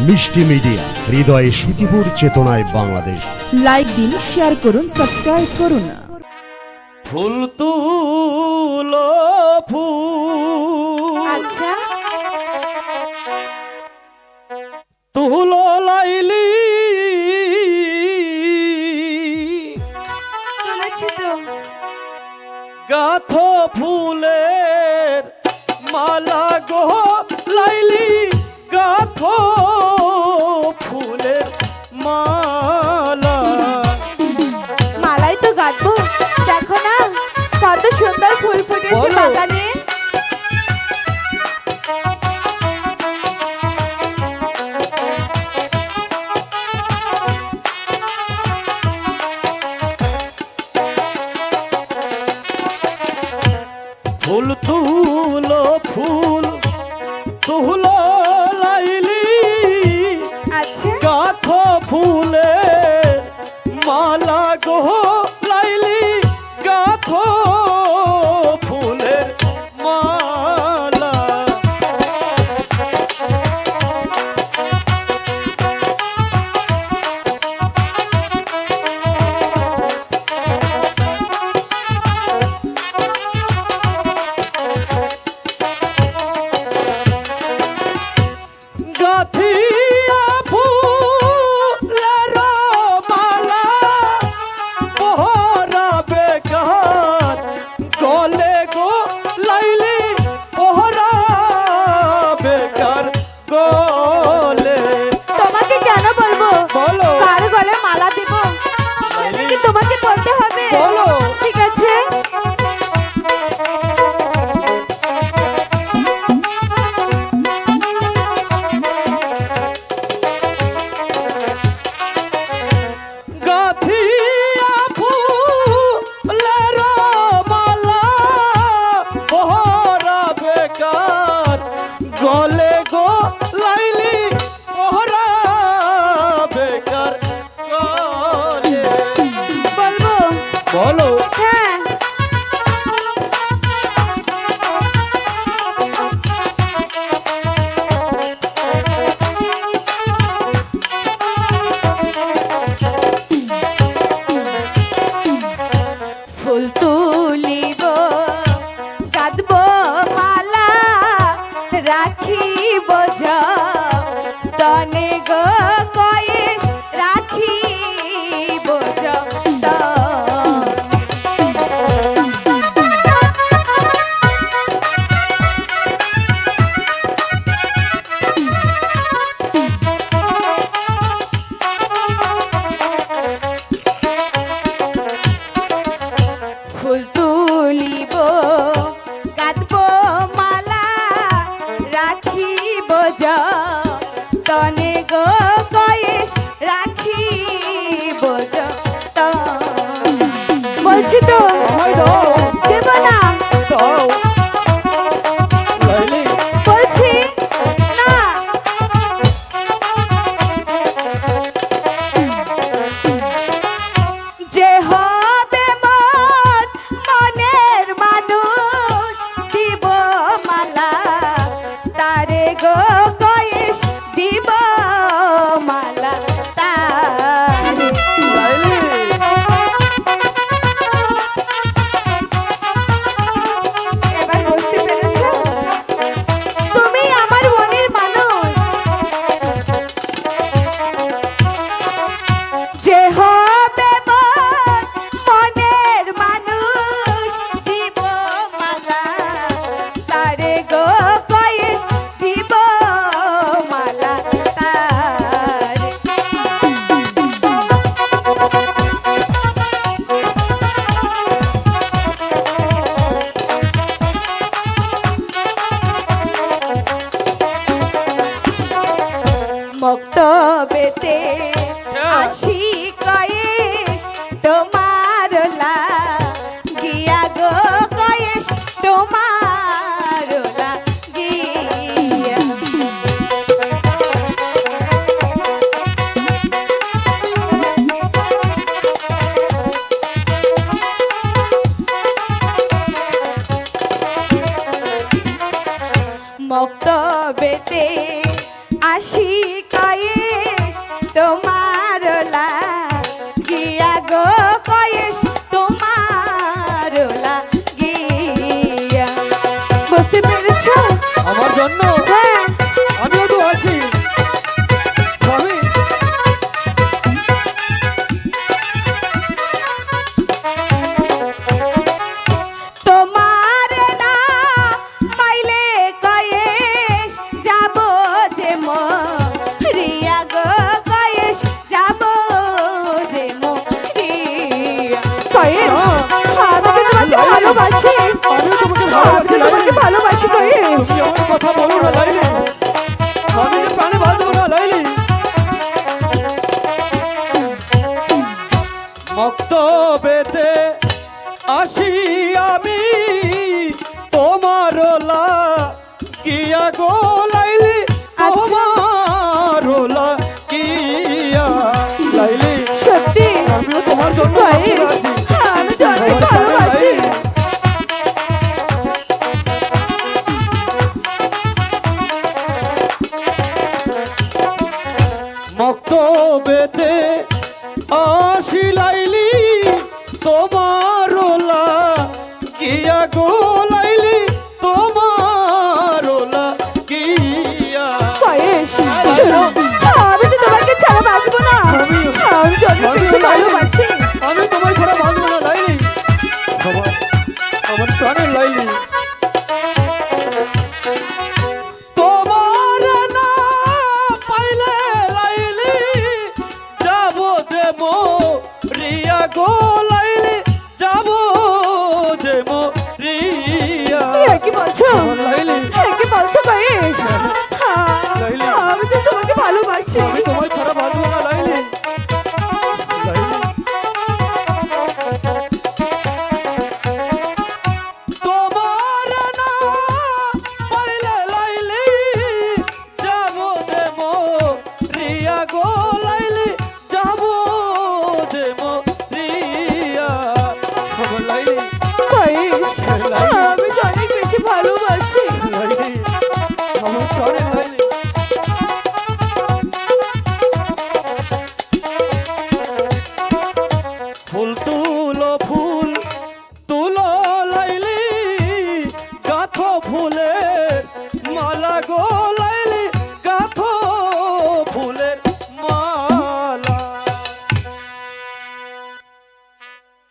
মিষ্টি মিডিয়া হৃদয়ে সুখীপুর চেতনায় বাংলাদেশ। লাইক দিন শেয়ার করুন সাবস্ক্রাইব করুন। ফুল তুলো ফুল। আচ্ছা। তুলো লাইলি। গাথ ফুলের মালা গো লাইলি গাথো gol. মক্তবেতে আশিক গোলাইলি আচ্ছা। আমার রোলা কি লাইলি সত্যি? আমিও তোমার জন্য আমি জানি ভালোবাসি। মক্তবেতে আসিলাইলি তোমার রোলা কি গো ঘরে লইলি 一。